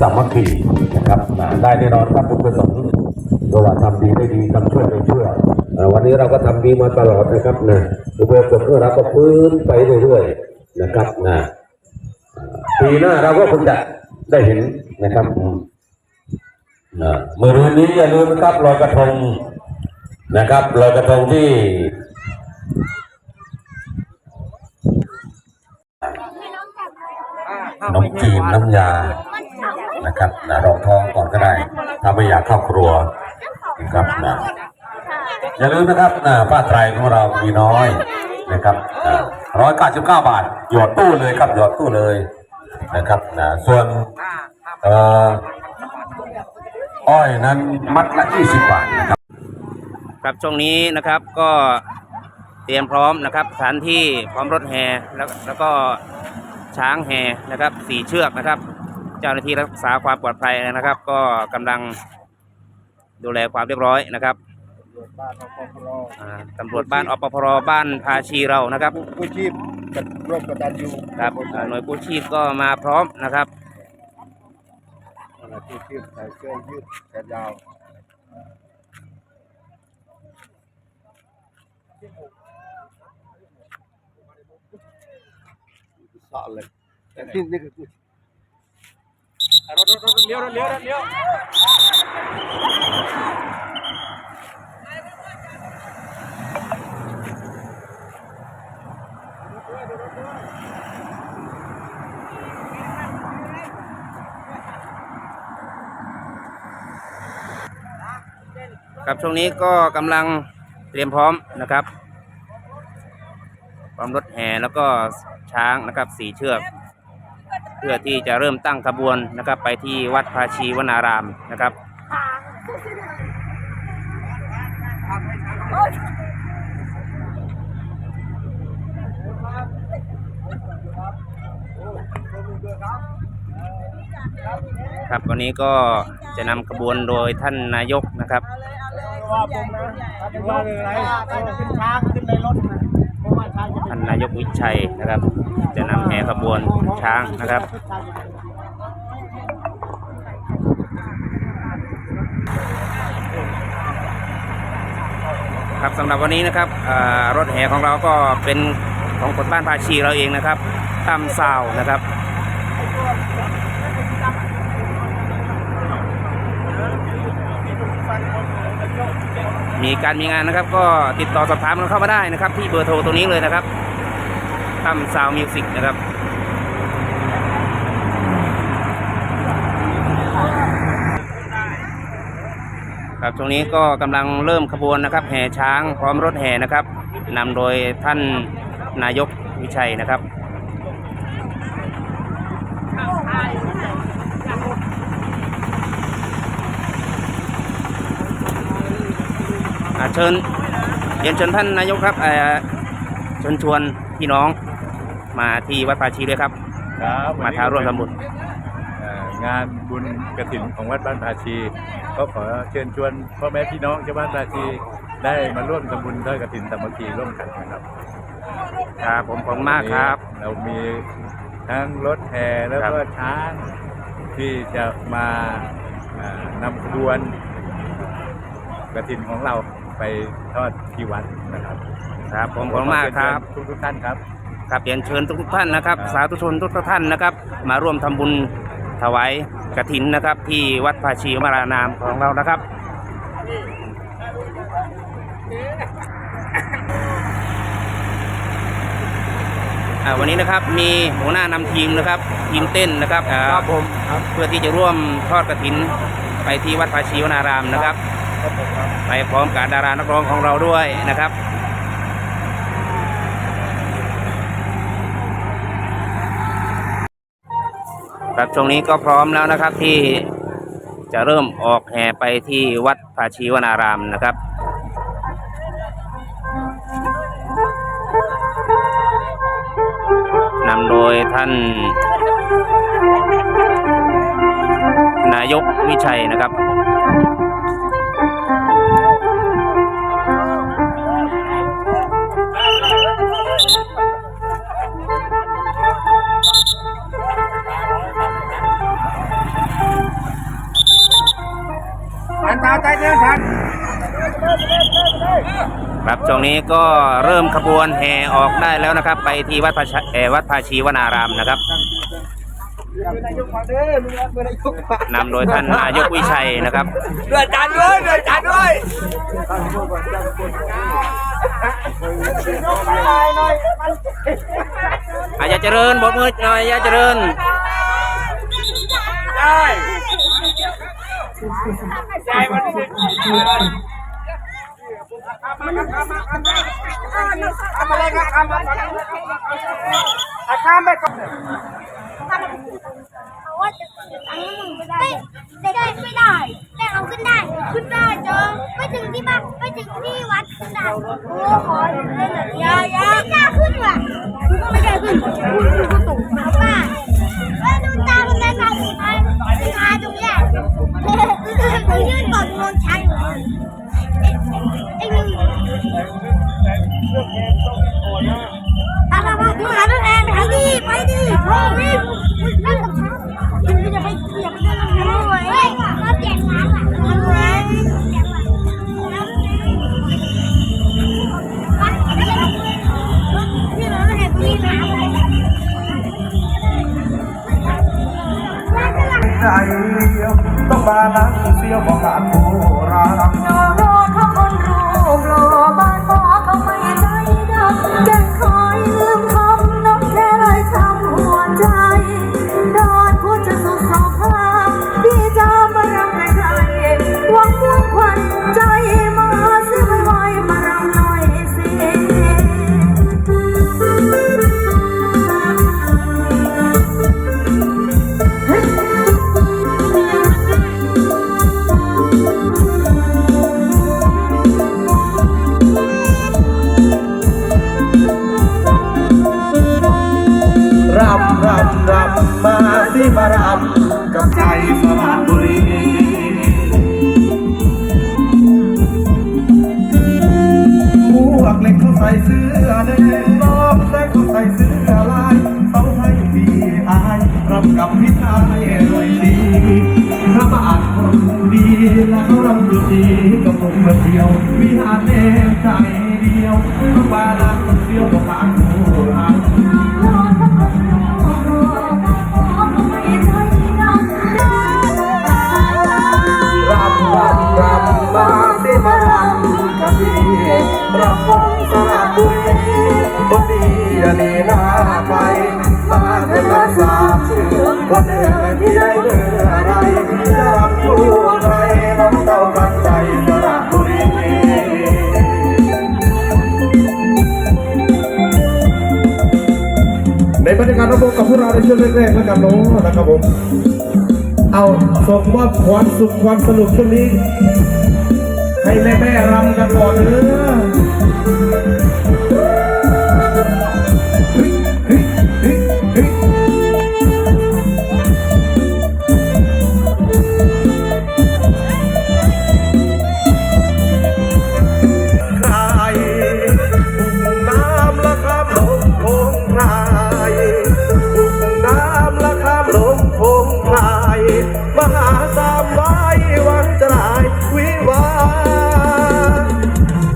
สามัคคีนะครับนะได้แน่นอนครับคุณประสงค์เพราะว่าทำดีได้ดีทำชั่วได้ชั่วเอ่อวันนี้เราก็ทำดีมาตลอดนะครับนะอุโบสถของเราก็ฟื้นไปเรื่อยๆนะครับนะปีหน้าเราก็คงจะได้เห็นนะครับอืมนะเมื่อรืนนี้อย่าลืมนะครับลอยกระทงนะครับลอยกระทงที่ขนมจีนน้ำยา นะครับนะรองท้องก่อนก็ได้ ถ้าไม่อยากเข้าครัวนะครับนะอย่าลืมนะครับนะป้าไตรของเรามีน้อยนะครับร้อยเก้าสิบเก้าบาท หยอดตู้เลยครับ หยอดตู้เลยนะครับนะส่วนเอ่ออ้อยนั้นมัดละยี่สิบบาทนะครับครับช่วงนี้นะครับก็เตรียมพร้อมนะครับสถานที่พร้อมรถแห่แล้วแล้วก็ช้างแห่นะครับสี่เชือกนะครับ เจ้าหน้าที่รักษาความปลอดภัยนะครับ ก็กำลังดูแลความเรียบร้อยนะครับอ่าตำรวจบ้านอปพรบ้านภาชีเรานะครับกู้ชีพกับร่วมกับตันยูครับอ่าหน่วยกู้ชีพก็มาพร้อมนะครับกู้ชีพใส่เสื้อยืดแขนยาวสะเลยแต่ที่นี่คือกู้ รถรถรถเลี้ยวรถเลี้ยวรถเลี้ยวครับช่วงนี้ก็กำลังเตรียมพร้อมนะครับพร้อมรถแห่แล้วก็ช้างนะครับสี่เชือก เพื่อที่จะเริ่มตั้งขบวนนะครับ ไปที่วัดภาชีวนารามนะครับครับวันนี้ก็จะนำขบวนโดยท่านนายกนะครับว่าผมนะถ้าเป็นไรขึ้นช้างขึ้นในรถนะ ท่านนายกวิชัยนะครับ จะนำแห่ขบวนช้างนะครับครับสำหรับวันนี้นะครับรถแห่ของเราก็เป็นของคนบ้านภาชีเราเองนะครับตามซาวนะครับ มีการมีงานนะครับ ก็ติดต่อสอบถามกันเข้ามาได้นะครับ ที่เบอร์โทรตรงนี้เลยนะครับตั้มซาวมิวสิกนะครับครับตรงนี้ก็กำลังเริ่มขบวนนะครับ แห่ช้างพร้อมรถแห่นะครับนำโดยท่านนายกวิชัยนะครับ อ่า เชิญเรียนเชิญท่านนายกครับเอ่อเชิญชวนพี่น้องมาที่วัดภาชีด้วยครับ ครับมาท้าร่วมทำบุญเอ่องานบุญกระถินของวัดบ้านภาชี ก็ขอเชิญชวนพ่อแม่พี่น้องชาวบ้านภาชีได้มาร่วมทำบุญทอดกระถินสามัคคีร่วมกันนะครับครับผมขอบคุณมากครับ เรามีทั้งรถแห่แล้วก็ช้างที่จะมาอ่านำขบวนกระถินของเรา ไปทอดที่วัดนะครับครับผมขอบคุณมากครับ ทุกทุกๆท่านครับ ครับเรียนเชิญทุกๆท่านนะครับครับสาธุชนทุกท่านนะครับ มาร่วมทำบุญถวายกฐินนะครับ ที่วัดภาชีวรานามของเรานะครับ อ่าวันนี้นะครับมีหัวหน้านำทีมนะครับทีมเต้นนะครับอ่าครับผมครับ เพื่อที่จะร่วมทอดกฐินไปที่วัดภาชีวนารามนะครับ ครับผมครับไปพร้อมกับดารานักร้องของเราด้วยนะครับครับช่วงนี้ก็พร้อมแล้วนะครับที่จะเริ่มออกแห่ไปที่วัดภาชีวนารามนะครับนำโดยท่าน นายกวิชัยนะครับาใจเดินทันครับช่วงนี้ก็เริ่มขบวนแห่ออกได้แล้วนะครับ ไปที่วัดพระชเอ่อวัดภาชีวนารามนะครับนายกมาเด้อมึงเป็นนายกมานำโดยท่านนายกวิชัยนะครับเดือดจานด้วยเดือดจานด้วยหน่อยหน่อยอาจารย์เจริญบอกมือหน่อยอาจารย์เจริญได้ ใจมันนี่ทำอะไรกันทำอะไรอาข้ามไปก่อนเขาว่าจะไม่ได้ไม่ได้ไม่ได้ แต่เอาขึ้นได้ ขึ้นได้เจอไม่ถึงที่บ้านไม่ถึงที่วัดขึ้นได้โอ้ขอเล่นหน่อยยายา ต้องมานั่งเสียวของการโบราณ ระบุรีพวกเล็กเขาใส่เสื้อแดงน้องแดงเขาใส่เสื้อลายเขาให้ดีอายรำกับพี่ชายหน่อยดีพระบาทคนดีแล้วเขารำอยู่ดีกับผมมาเที่ยววิหารแนมใจเดียวพระบาทเที่ยวกับหาง รำวงสระบุรีบนดีอันนี้น่าไป มาเถิดรักษาชื่อคนเดินที่ได้เมื่อไรจะรำคู่ใครน้องเจ้ากันใจสระบุรีในบรรยากาศระบบกับพวกเราในช่วงแรกๆแล้วกันเนาะนะครับผมเอาส่งมอบความสุขความสนุกช่วงนี้ ให้แม่แม่ๆรำกันก่อนเนอ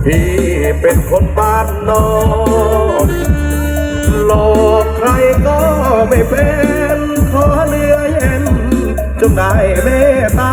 พี่เป็นคนบ้านนอกหลอกใครก็ไม่เป็น ขอเลือเย็นจงได้เมตตา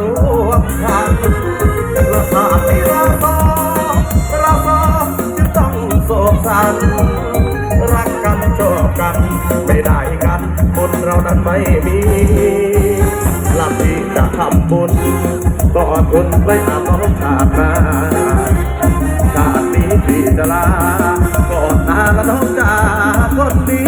ร่วมกันเราหากไม่รักก็เราก็จะต้องโศกสันรักกันชอบกัน ไม่ได้กันบุญเรานั้นไม่มีหลับที่จะทำบุญก่อดทนไว้อาบน้ำาดมาชาตินี้ที่จะลาก่อนหน้าเราต้องจากคนดี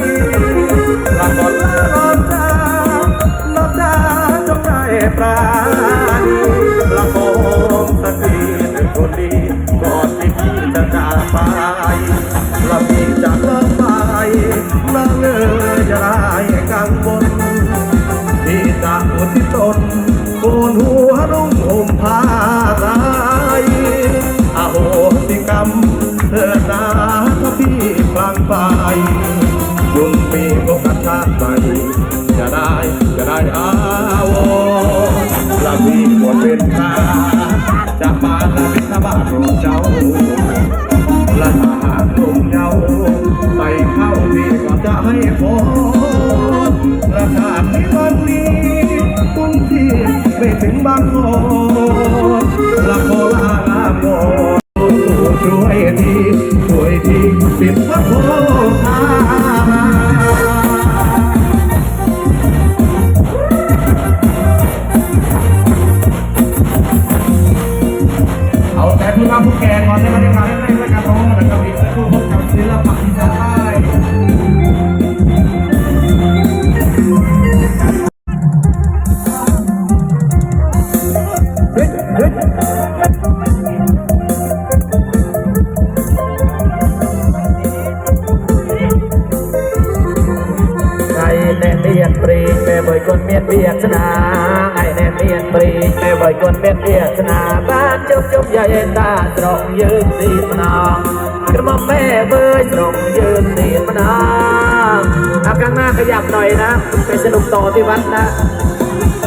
จะให้พระกาศในวันนี้ตุ้งที่ไปถึงบางโอละโคลาลาโมช่วยทีช่วยทีปิดพระโค bởi con miền biệt na ngày nè miền bì mẹ bởi con miền biệt na ban chúc chúc ya yên ta rộng ยืนตีมนองกระหม่อมแม่เบยตรงยืนตีมนองเอาข้างหน้าขยับหน่อยนะไปสนุกต่อที่วัดนะ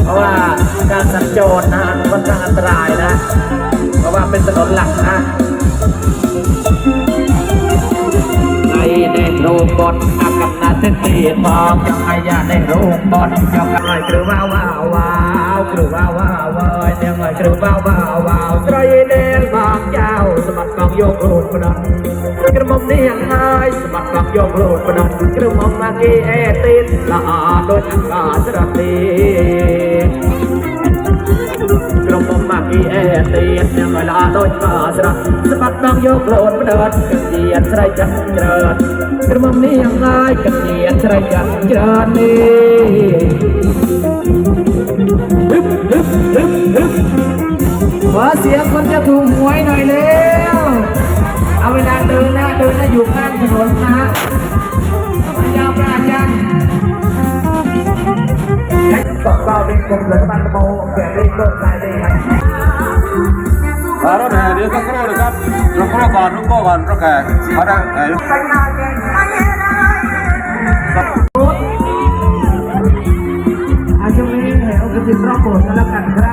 เพราะว่าการสัญจรนะค่อนข้างอันตรายนะ เพราะว่าเป็นถนนหลักนะ គ្រូបត់អកណាសិទ្ធិបងចង់អាយ៉ានេះរូបបត់ចង់ឲ្យគ្រូវ៉ាវ៉ាវ៉ាវគ្រូវ៉ាវ៉ាវ៉ាវនាងឲ្យគ្រូវ៉ាវ៉ាវ៉ាវស្រីនាងបងចៅសម្បត្តិបងយករូបផ្ដិតក្រុមនាងហើយសម្បត្តិបងយករូបផ្ដិតក្រុមមកគេអេទីនល្អដូចអង្គស្រទី ม่อมนี่ยังไงสมัครกองโยกรูดปนันกระหม่อมมากีเอตินละอาโดยอังกาสระตี กระหม่อมมากีเอตีนยังเวลาโดยมาสระสะบัดน้องโยกโลดมาเดินกระเจียนใส่จังเจริญกระหม่อมนี่ยังไงกระเจียนใส่จังเจริญนี่ฮึบฮึบฮึบฮึบขอเสียงคนจะถูกหวยหน่อยเร็วเอาเวลาเดินนะเดินนะอยู่ข้างถนนนะ Stop sounding from the Thunderbolt, very good riding. รถแห่เดี๋ยวสักครู่นะครับสักครู่ก่อนนุ่งก่อนรถแห่เขาได้ไอ้อาช่วงนี้เอากระติบรอบโบสถ์กันแล้วกันครับ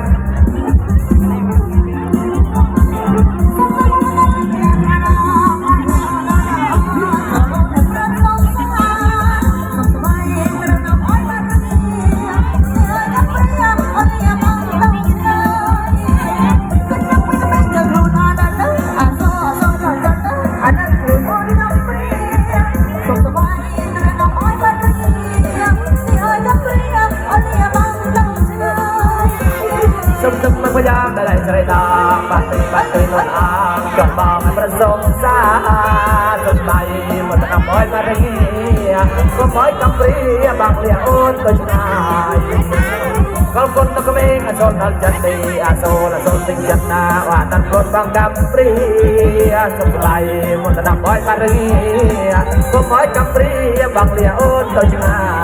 ដូចណាយកលគុណទៅក្មេងអសូនដល់ចិត្តទីអសូនអសូនទិញចិត្តណាអាតាន់ខ្លួនបងកំព្រីសុខឡៃមុនដល់បយបារីគុំឲ្យកំព្រីបងលាអូនដូចណាយ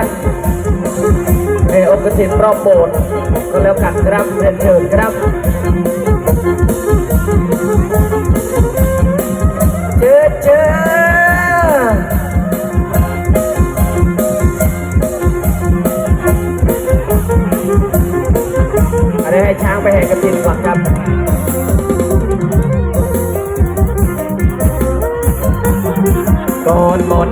านในองค์กฐินรอบโบสถ์ก็แล้วกันครับเรียนเชิญครับเชิญเชิญอันนี้ให้ช้างไปแห่กระตินก่อนครับ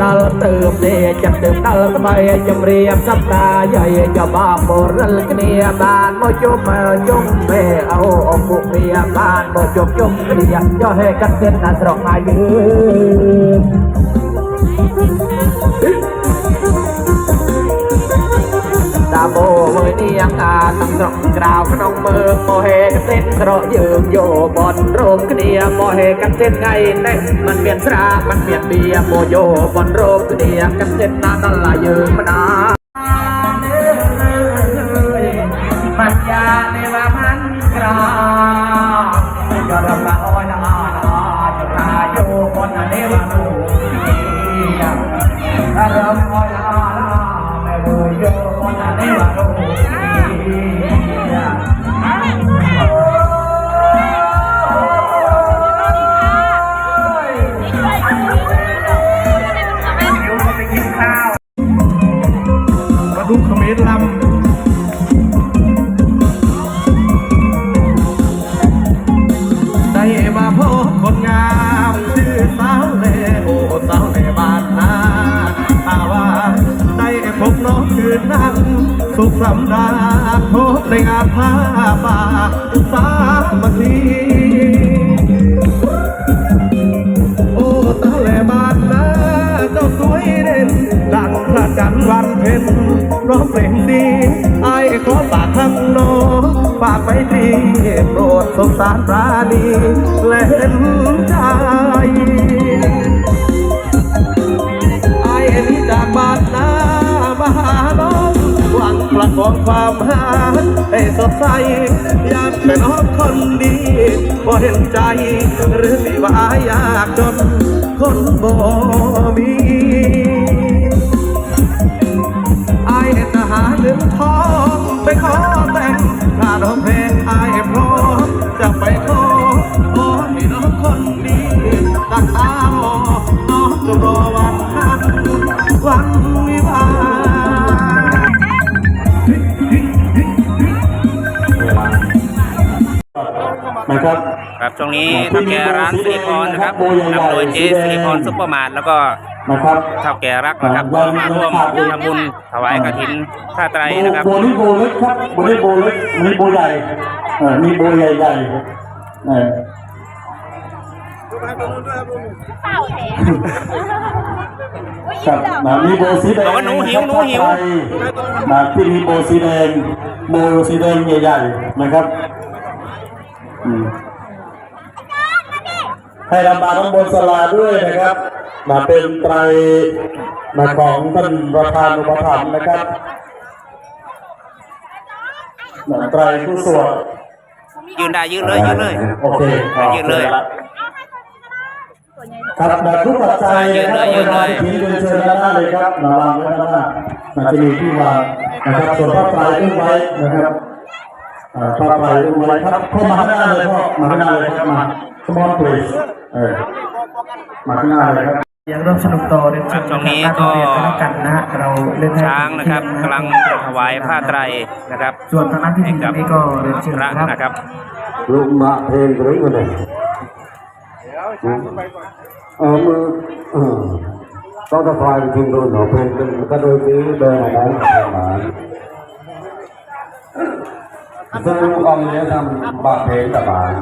ដល់ទើបទេចិត្តទើបដល់ក្បីជំរាបសប្តាយាយចបបរិលគ្នាបានមកជុំជុំពេអូអពុកគ្នាបានមកជុំជុំគ្នាយកហេកាត់ទៀតដល់ស្រុកអាយឺ បោមើលនាងអាទាំងត្រង់ក្រៅក្នុងមើលមហេកសិនត្រកយើងយោបនរោមគ្នាមហេកសិនថ្ងៃនេះមិនមានស្រាមិនមានបៀមយោបនរោមគ្នាកសិនណាដល់ឡាយើងមិនណា สุขสำราญพบในงานผ้าป่าสามัคคีโอ้ตาแหลบานนาเจ้าสวยเด่นดังพระจันทร์วันเพ็ญร้องเพลงดีไอ้ขอฝากคำน้องฝากไปดีโปรดสงสารปราณีและเห็นใจ หวังประกอบความหาให้สดใส อยากเป็นน้องคนดีบ่เห็นใจ หรือสิว่าอยากจนคนบ่มีไอ้ทหารหนึ่งทองไปขอแต่งถ้าน้องเพลงไอ้พร้อมจะไปขอขอให้น้องคนดีตั้งตามอน้องจะรอ นะครับครับช่วงนี้เท่าแก่ร้านสิริพรนะครับนำโดยเจสิริพรซุปเปอร์มาร์ทแล้วก็นะครับเท่าแก่รักนะครับก็มาร่วมทำบุญถวายกฐินผ้าไตรนะครับโบนี่โบเล็กครับโบนี่โบเล็กมีโบใหญ่เออมีโบใหญ่ใหญ่ๆเออเปล่าแท้ครับนะมีโบสีแดงบอกว่าหนูหิวหนูหิวนะที่มีโบสีแดงโบสีแดงใหญ่ๆนะครับอืม ให้รำบาลน้ำบนสลาด้วยนะครับ มาเป็นไตรมาของท่านประธานอุปถัมภ์นะครับนะไตรผู้สวดยืนได้ยืนเลยยืนเลยโอเคยืนเลยครับแบบทุกปัจจัยยืนเลยยืนเลยทีเดินเชิญด้านหน้าเลยครับมาวางไว้ด้านหน้ามันจะมีที่วางนะครับส่วนผ้าไตรอุ้มไว้นะครับ อ่าผ้าไตรอุ้มไว้ครับเข้ามาข้างหน้าเลยพ่อมาข้างหน้าเลยครับมา small please เออมาข้างหน้าเลยครับยังร่วมสนุกต่อเรียนเชิญตรงนี้ก็กันนะฮะเราเล่นช้างนะครับกำลังถวายผ้าไตรนะครับ ส่วนทางด้นที่ให้ดีกับนี้ก็เรียนเชิญพระนะครับลูกมาเพลงหรือกันเลยเออมือต้องจะพายจริงโดนหนอเพลงก็โดยที่เดินอะไรประมาณ ซึ่งลูกองเนี้ยทำบาเพลงกับบาน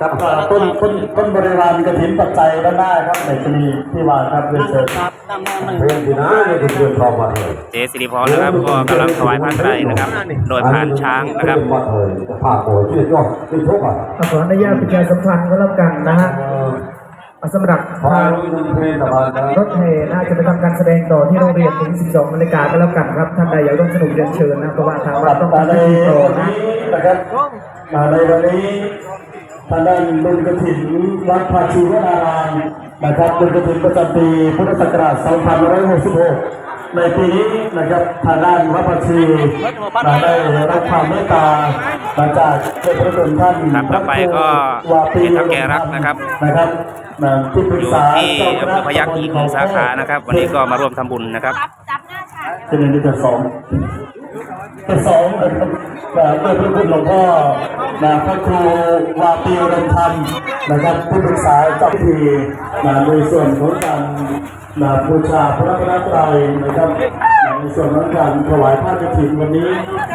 ครับเอ่อต้นต้นต้นบริวารกระถินปัจจัยด้านหน้าครับในชนีที่วางครับเรียนเชิญเพลงที่น้าเนี่ยที่เกินพอมาเลยเจสิริพรนะครับก็กำลังถวายผ้าไตรนะครับ โดยผ่านช้างนะครับมาเลยผ่าโกที่ยอดที่ทุกอะขออนุญาตประชาสัมพันธ์ก็แล้วกันนะฮะ สำหรับทางรถแห่น่าจะไปทำการแสดงต่อที่โรงเรียนถึง 12นาฬิกาก็แล้วกันครับท่านใดอยากร่วมสนุกเรียนเชิญนะเพราะว่าทางวัตัดต้องการที่ต่อวันนะนี้นะครับในวันนี้ท่างด้านบุญกระถิ่นวัดพาชีวนาราม นะครับบุญกระถิ่นประจำปีพุทธศักราช 2566 ในปีนี้นะครับทางด้านวัดภาชีมาได้รับความเมตตามาจากเจ้าพระคุณท่านครับต่อไปก็เป็นเท่าแก่รักนะครับนะครับนะที่ปรึอกยู่ษาที่อำเภอพยัคฆ์อีกหนึ่งสาขานะครับ วันนี้ก็มาร่วมทำบุญนะครับจับจับหน้าฉากเป็นเดือนสอง ประสงค์นะครับนะเมื่อพระคุณหลวงพ่อนะพระครูวาปีรมธรรมนะครับผู้ปรึกษาเจ้าพิธีนะในส่วนของการนะบูชาพระรัตนตรัยนะครับนะในส่วนของการถวายผ้ากฐินวันนี้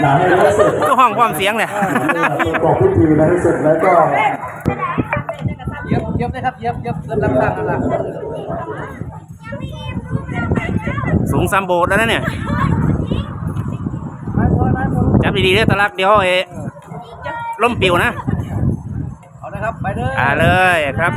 นะให้แล้วเสร็จก็ห้องความเสียงเนี่ยประกอบพิธีนะให้เสร็จแล้วก็สูงซัมโบสถ์แล้วนะเนี่ยจับ ดีๆเด้อตะลักเดี๋ยวเอล่มปิวนะ เอานะครับ ไปเลย อ่าเลยครับ